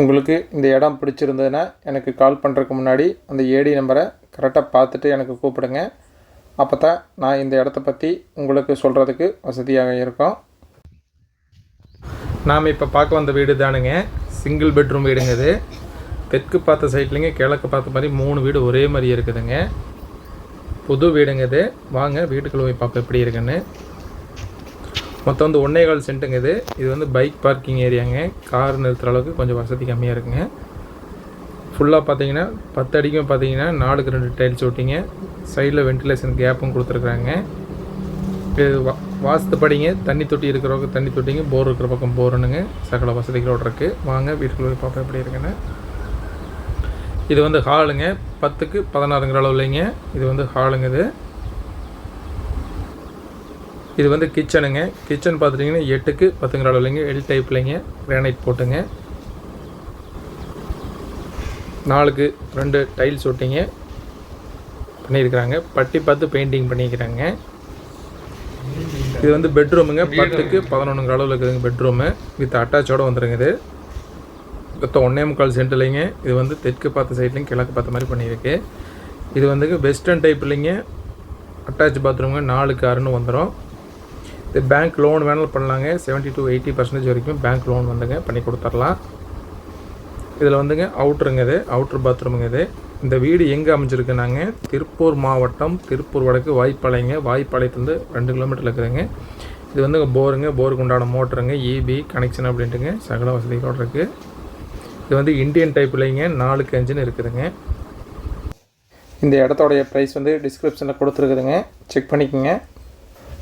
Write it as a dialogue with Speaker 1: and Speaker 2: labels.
Speaker 1: உங்களுக்கு இந்த இடம் பிடிச்சிருந்ததுன்னா எனக்கு கால் பண்ணுறதுக்கு முன்னாடி அந்த ஏடி நம்பரை கரெக்டாக பார்த்துட்டு எனக்கு கூப்பிடுங்க. அப்போ தான் நான் இந்த இடத்த பற்றி உங்களுக்கு சொல்கிறதுக்கு வசதியாக இருக்கும். நாம் இப்போ பார்க்க வந்த வீடு தானுங்க. சிங்கிள் பெட்ரூம் வீடுங்க இது. தெற்கு பார்த்த சைட்லேங்க கிழக்கு பார்த்த மாதிரி மூணு வீடு ஒரே மாதிரி இருக்குதுங்க. புது வீடுங்க இது. வாங்க வீட்டுக்குள்ள போய் பார்ப்போம் எப்படி இருக்குன்னு. மொத்தம் வந்து ஒன்றே கால் சென்ட்டுங்க இது. இது வந்து பைக் பார்க்கிங் ஏரியாங்க கார் நிறுத்துகிற அளவுக்கு கொஞ்சம் வசதி கம்மியாக இருக்குங்க. ஃபுல்லாக பார்த்தீங்கன்னா பத்து அடிக்கும் பார்த்தீங்கன்னா நாலுக்கு ரெண்டு டைல்ஸ் ஓட்டிங்க சைடில் வென்டிலேஷன் கேப்பும் கொடுத்துருக்குறாங்க. இது வா வாஸ்து படிங்க. தண்ணி தொட்டி இருக்கிறவங்க தண்ணி தொட்டிங்க. போர் இருக்கிற பக்கம் போரணுங்க சகல வசதிகளோடு இருக்குது வாங்க வீட்டுக்குள்ளே பார்ப்போம் எப்படி இருக்குன்னு. இது வந்து ஹாலுங்க பத்துக்கு பதினாறுங்கிற அளவுலைங்க. இது வந்து ஹாலுங்க இது. இது வந்து கிச்சனுங்க. கிச்சன் பார்த்துட்டிங்கன்னா எட்டுக்கு பத்துங்கிற அளவுலைங்க. எல் டைப்லைங்க கிரானைட் போட்டுங்க. நாலுக்கு ரெண்டு டைல்ஸ் ஒட்டிங்க. பண்ணியிருக்கிறாங்க. பட்டி பார்த்து பெயிண்டிங் பண்ணிக்கிறாங்க. இது வந்து பெட்ரூமுங்க பத்துக்கு பதினொன்றுங்கிற அளவில் இருக்குதுங்க பெட்ரூமு வித் அட்டாச்சோடு வந்துருங்க இது. மொத்தம் ஒன்றே முக்கால் சென்ட்லைங்க இது வந்து தெற்கு பார்த்த சைட்லையும் கிழக்கு பார்த்த மாதிரி பண்ணியிருக்கு. இது வந்துங்க வெஸ்டர்ன் டைப் இல்லைங்க அட்டாச் பாத்ரூமுங்க நாலுக்கு ஆறுன்னு வந்துடும் இது பேங்க் லோன் வேணாலும் பண்ணலாங்க. செவன்ட்டி டு எயிட்டி பர்சன்டேஜ் வரைக்கும் பேங்க் லோன் வந்துங்க. பண்ணி கொடுத்துர்லாம் இதில் வந்துங்க அவுட்ருங்க இது. அவுட்ரு பாத்ரூமுங்க இது. இந்த வீடு எங்கே அமைஞ்சிருக்குனாங்க? திருப்பூர் மாவட்டம் திருப்பூர் வடக்கு வாய்ப்பாளையங்க வாய்ப்பாளையத்துலேருந்து ரெண்டு கிலோமீட்டர் இருக்குதுங்க. இது வந்து போருங்க. போருக்கு உண்டான மோட்டருங்க. இபி கனெக்ஷன் அப்படின்ட்டுங்க. சகல வசதிகளோடு இருக்குது இது வந்து இந்தியன் டைப்லைங்க நாலுக்கு அஞ்சுன்னு இருக்குதுங்க. இந்த இடத்தோடைய ப்ரைஸ் வந்து டிஸ்கிரிப்ஷனில் கொடுத்துருக்குதுங்க. செக் பண்ணிக்கோங்க.